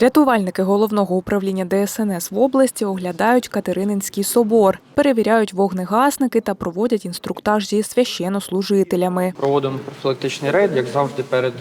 Рятувальники головного управління ДСНС в області оглядають Катерининський собор, перевіряють вогнегасники та проводять інструктаж зі священнослужителями. Проводимо профілактичний рейд, як завжди, перед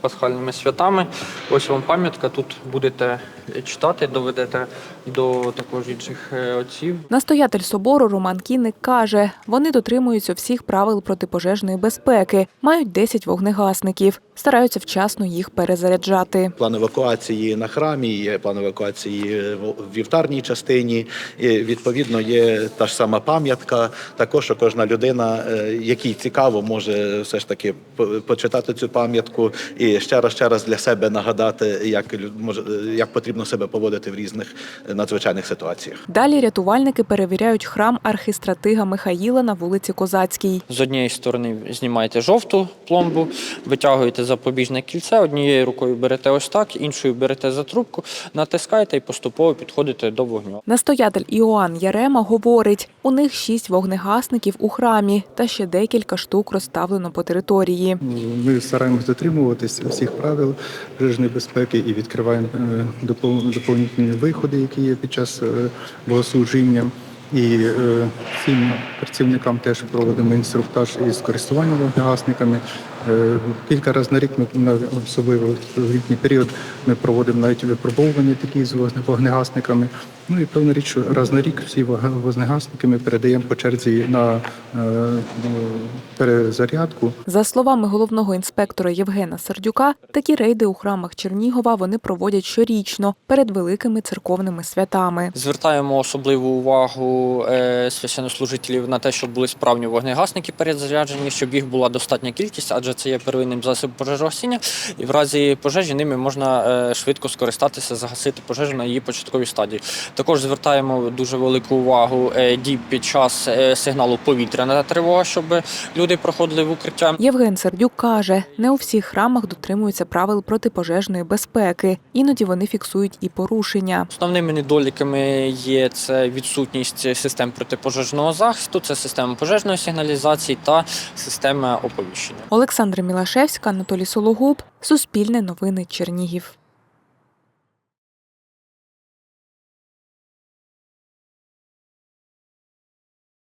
пасхальними святами. Ось вам пам'ятка. Тут будете читати, доведете до також інших е, отців. Настоятель собору Роман Кінник каже, вони дотримуються всіх правил протипожежної безпеки, мають 10 вогнегасників, стараються вчасно їх перезаряджати. План евакуації на храмі, є план евакуації в вівтарній частині. І, відповідно, є та ж сама пам'ятка. Також що кожна людина, е, якій цікаво, може все ж таки почитати цю пам'ятку і ще раз ще раз для себе нагадати, як може як потрібно себе поводити в різних е, надзвичайних ситуаціях. Далі рятувальники перевіряють храм архістратига Михаїла на вулиці Козацькій. З однієї сторони знімаєте жовту пломбу, витягуєте запобіжне кільце, однією рукою берете ось так, іншою берете за трубку, натискаєте і поступово підходите до вогню. Настоятель Іоанн Ярема говорить, у них шість вогнегасників у храмі та ще декілька штук розставлено по території. Ми стараємось дотримуватись всіх правил пожежної безпеки і відкриваємо е, доповнительні виходи, які є під час е, богослужіння. І е, всім працівникам теж проводимо інструктаж із користування вогнегасниками. Е, Кілька разів на рік ми на особливо в літній період ми проводимо навіть випробовування такі з вогне- вогнегасниками. Ну і певна річ, що раз на рік всі вог- вогнегасники ми передаємо по черзі на е, е, перезарядку. За словами головного інспектора Євгена Сердюка, такі рейди у храмах Чернігова вони проводять щорічно перед великими церковними святами. Звертаємо особливу увагу е, священнослужителів на те, щоб були справні вогнегасники перезаряджені, щоб їх була достатня кількість, адже це є первинним засобом пожежогасіння, і в разі пожежі ними можна е, швидко скористатися, загасити пожежу на її початковій стадії. Також звертаємо дуже велику увагу е, дій під час е, сигналу повітряна тривога, щоб люди проходили в укриття. Євген Сердюк каже, не у всіх храмах дотримуються правил протипожежної безпеки. Іноді вони фіксують і порушення. Основними недоліками є це відсутність систем протипожежного захисту, це система пожежної сигналізації та система оповіщення. Олександра Мілашевська, Анатолій Сологуб, Суспільне новини Чернігів.